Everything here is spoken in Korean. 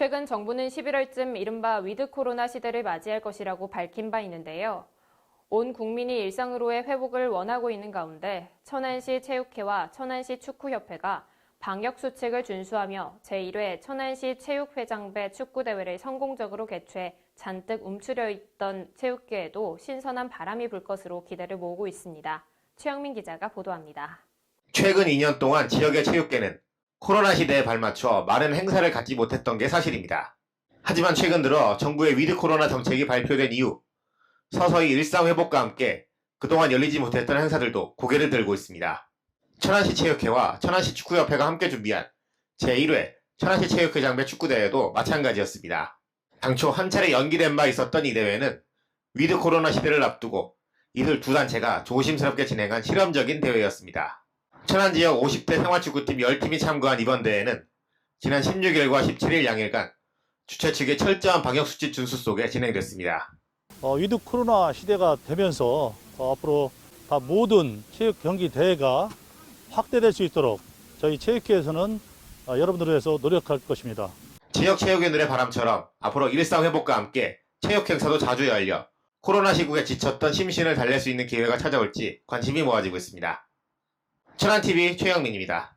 최근 정부는 11월쯤 이른바 위드 코로나 시대를 맞이할 것이라고 밝힌 바 있는데요. 온 국민이 일상으로의 회복을 원하고 있는 가운데 천안시 체육회와 천안시 축구협회가 방역 수칙을 준수하며 제1회 천안시 체육회장배 축구대회를 성공적으로 개최해 잔뜩 움츠려 있던 체육계에도 신선한 바람이 불 것으로 기대를 모으고 있습니다. 최영민 기자가 보도합니다. 최근 2년 동안 지역의 체육계는 코로나 시대에 발맞춰 많은 행사를 갖지 못했던 게 사실입니다. 하지만 최근 들어 정부의 위드 코로나 정책이 발표된 이후 서서히 일상 회복과 함께 그동안 열리지 못했던 행사들도 고개를 들고 있습니다. 천안시 체육회와 천안시 축구협회가 함께 준비한 제1회 천안시 체육회 장배 축구대회도 마찬가지였습니다. 당초 한 차례 연기된 바 있었던 이 대회는 위드 코로나 시대를 앞두고 이들 두 단체가 조심스럽게 진행한 실험적인 대회였습니다. 천안 지역 50대 생활축구팀 10팀이 참가한 이번 대회는 지난 16일과 17일 양일간 주최 측의 철저한 방역수칙 준수 속에 진행됐습니다. 어, 위드 코로나 시대가 되면서 어, 앞으로 다 모든 체육 경기 대회가 확대될 수 있도록 저희 체육회에서는 어, 여러분들을 위해서 노력할 것입니다. 지역 체육인들의 바람처럼 앞으로 일상 회복과 함께 체육 행사도 자주 열려 코로나 시국에 지쳤던 심신을 달랠 수 있는 기회가 찾아올지 관심이 모아지고 있습니다. 천안TV 최영민입니다.